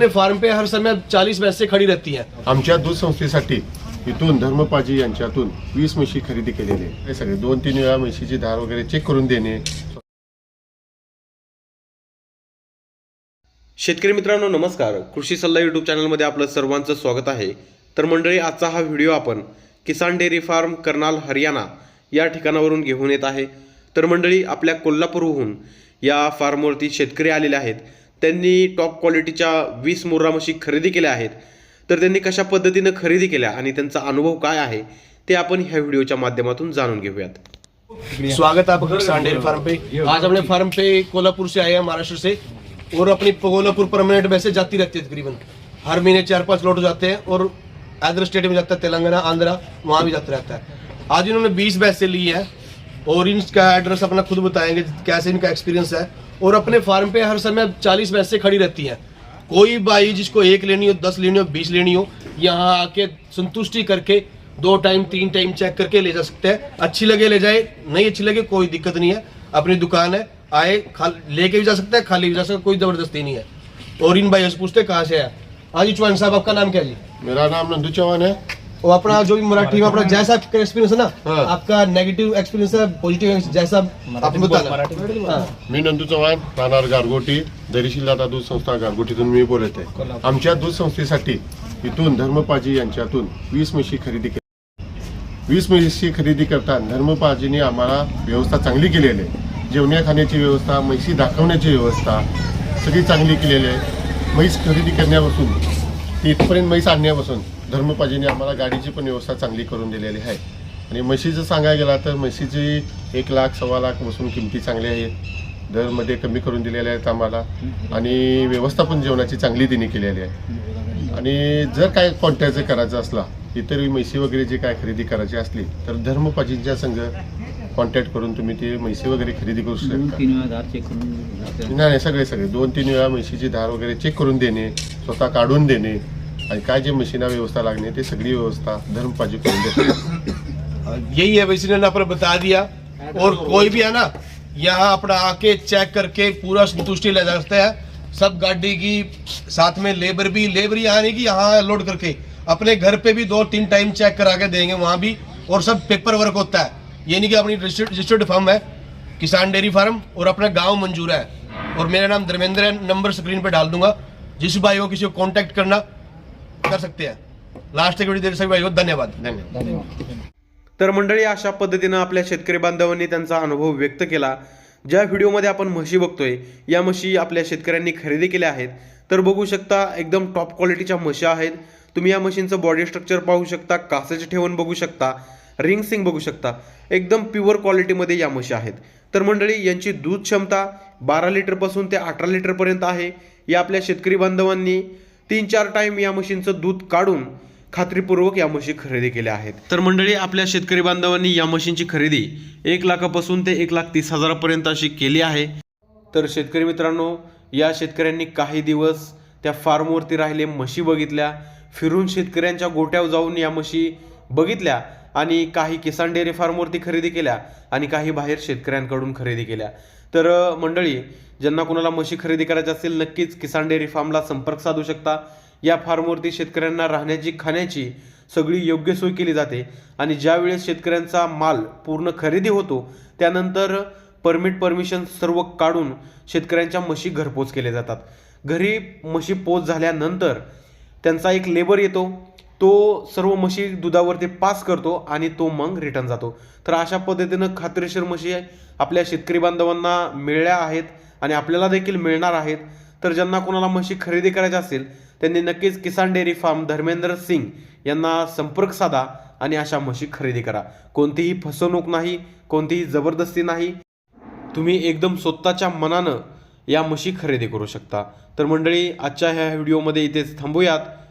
अपने फार्म पे हर समय चालीस भैंसें खड़ी रहती हैं। आमच्या दूध संस्थेसाठी इथून धर्मपाजी यांच्यातून वीस म्हशी खरेदी केलेली आहे. हे सगळे दोन तीन वेळा म्हशीची धार वगैरे चेक करून देणे. शेतकरी मित्रांनो नमस्कार. कृषी सल्ला यूट्यूब चॅनलमध्ये आपलं सर्वांचं स्वागत आहे. तर मंडळी आजचा हा व्हिडिओ आपण किसान डेअरी फार्म कर्नाल हरियाणा या ठिकाणावरून घेऊन येत आहे. तर मंडळी आपल्या कोल्हापूरहून या फार्मवरती शेतकरी आलेले आहेत. त्यांनी टॉप क्वालिटीच्या वीस मुर्रा म्हशी खरेदी केल्या आहेत. तर त्यांनी कशा पद्धतीनं खरेदी केल्या आणि त्यांचा अनुभव काय आहे ते आपण ह्या व्हिडिओच्या माध्यमातून जाणून घेऊयात. स्वागत है आपका फार्म पे. आज अपने फार्म पे कोल्हापुर से आए हैं महाराष्ट्र से और अपनी कोल्हापुर परमानेंट वैसे जाती रहती है तकरीबन हर महीने चार पांच लोट जाते हैं और अदर स्टेट में जाता है तेलंगाना आंध्रा वहाँ भी जाता रहता है। आज इन्होंने बीस बैसे ली है और इनका एड्रेस अपना खुद बताएंगे कैसे इनका एक्सपीरियंस है। और अपने फार्म पे हर समय चालीस भैंसे खड़ी रहती हैं। कोई भाई जिसको एक लेनी हो, दस लेनी हो, बीस लेनी हो, यहाँ आके संतुष्टि करके दो टाइम तीन टाइम चेक करके ले जा सकते हैं। अच्छी लगे ले जाए, नहीं अच्छी लगे, कोई दिक्कत नहीं है। अपनी दुकान है, आए लेके भी जा सकते हैं, खाली भी जा सकते कोई ज़बरदस्ती नहीं है। और इन भाइयों से पूछते कहाँ से है हाँ जी, चौहान साहब, आपका नाम क्या जी? मेरा नाम नंदू चौहान है। वो अपना जो भी मराठी में अपना जैसा एक्सपीरियंस है ना। आपका नेगेटिव एक्सपीरियंस है पॉजिटिव जैसा आप बताना। मी नंदू चव्हाण राहणार गारगोटी दरिशिल्लाता दूध संस्था गारगोटीतून मी बोलत आहे आमच्या दूध संस्थेसाठी इथून धर्मपाजी यांच्यातून वीस म्हशी खरेदी केली. वीस म्हशी खरेदी करताना धर्मपाजीने आम्हाला व्यवस्था चांगली केलेली आहे. जेवण्या खाण्याची व्यवस्था म्हशी दाखवण्याची व्यवस्था सगळी चांगली केलेली आहे. म्हैस खरेदी करण्यापासून ते इथपर्यंत म्हैस आणण्यापासून धर्मपाजीने आम्हाला गाडीची पण व्यवस्था चांगली करून दिलेली आहे. आणि म्हशीचं सांगायला गेला तर म्हशीची एक लाख सव्वा लाख बसून किमती चांगल्या आहेत. दरमध्ये कमी करून दिलेल्या आहेत आम्हाला. आणि व्यवस्था पण जेवणाची चांगली तिने केलेली आहे. आणि जर काय कॉन्टॅक्ट करायचं असला इतर म्हैसी वगैरे जे काय खरेदी करायची असली तर धर्मपाजींच्या संघ कॉन्टॅक्ट करून तुम्ही ते म्हैसी वगैरे खरेदी करू शकता. नाही सगळे सगळे. दोन तीन वेळा म्हशीची धार वगैरे चेक करून देणे स्वतः काढून देणे. जे म्हशीना व्यवस्था लागणे ते सगळी व्यवस्था धर्मपाजी करून देते. यही है वैसे ने बता दिया। और कोई भी है ना, यहाँ अपना आके चेक करके पूरा संतुष्टि ले जा सकते हैं। सब गाड़ी की, साथ में लेबर भी लेबर यहाँ नहीं कि यहाँ लोड करके। अपने घर पे भी दो तीन टाइम चेक करा के देंगे वहाँ भी। और सब पेपर वर्क होता है। ये नहीं कि अपनी रजिस्टर्ड फार्म है, किसान डेयरी फार्म और अपना गाँव मंजूर है। और मेरा नाम धर्मेंद्र है नंबर स्क्रीन पे डाल दूँगा। जिस भाई को किसी को कांटेक्ट करना कर सकते हैं. लास्ट तक वीडियो सभी भाई धन्यवाद. धन्यवाद. तर मंडळी अशा पद्धतीनं आपल्या शेतकरी बांधवांनी त्यांचा अनुभव व्यक्त केला. ज्या व्हिडिओमध्ये आपण म्हशी बघतोय या म्हशी आपल्या शेतकऱ्यांनी खरेदी केल्या आहेत. तर बघू शकता एकदम टॉप क्वालिटीच्या म्हशी आहेत. तुम्ही या म्हशींचं बॉडी स्ट्रक्चर पाहू शकता कासाचे ठेवण बघू शकता रिंग सिंग बघू शकता. एकदम प्युअर क्वालिटीमध्ये या म्हशी आहेत. तर मंडळी यांची दूध क्षमता बारा लिटरपासून ते अठरा लिटरपर्यंत आहे. या आपल्या शेतकरी बांधवांनी तीन चार टाईम या म्हशींचं दूध काढून खात्रीपूर्वक या म्हशी खरेदी केल्या आहेत. तर मंडळी आपल्या शेतकरी बांधवांनी या म्हशींची खरेदी एक लाखापासून ते एक लाख तीस हजारापर्यंत अशी केली आहे. तर शेतकरी मित्रांनो या शेतकऱ्यांनी काही दिवस त्या फार्मवरती राहिले म्हशी बघितल्या फिरून शेतकऱ्यांच्या गोट्यावर जाऊन या म्हशी बघितल्या आणि काही किसान डेअरी फार्मवरती खरेदी केल्या आणि काही बाहेर शेतकऱ्यांकडून खरेदी केल्या. तर मंडळी ज्यांना कुणाला म्हशी खरेदी करायची असेल नक्कीच किसान डेअरी फार्मला संपर्क साधू शकता. या फार्मवरती शेतकऱ्यांना राहण्याची खाण्याची सगळी योग्य सोय केली जाते आणि ज्यावेळेस शेतकऱ्यांचा माल पूर्ण खरेदी होतो त्यानंतर परमिट परमिशन सर्व काढून शेतकऱ्यांच्या म्हशी घरपोच केले जातात. घरी म्हशी पोच झाल्यानंतर त्यांचा एक लेबर येतो तो सर्व म्हशी दुधावरती पास करतो आणि तो मग रिटर्न जातो. तर अशा पद्धतीनं खात्रीशीर म्हशी आपल्या शेतकरी बांधवांना मिळल्या आहेत आणि आपल्याला देखील मिळणार आहेत. तर ज्यांना कोणाला म्हशी खरेदी करायच्या असेल त्यांनी नक्कीच किसान डेअरी फार्म धर्मेंद्र सिंग यांना संपर्क साधा आणि अशा म्हशी खरेदी करा. कोणतीही फसवणूक नाही कोणतीही जबरदस्ती नाही. तुम्ही एकदम स्वतःच्या मनानं या म्हशी खरेदी करू शकता. तर मंडळी आजच्या ह्या व्हिडिओमध्ये इथेच थांबूयात.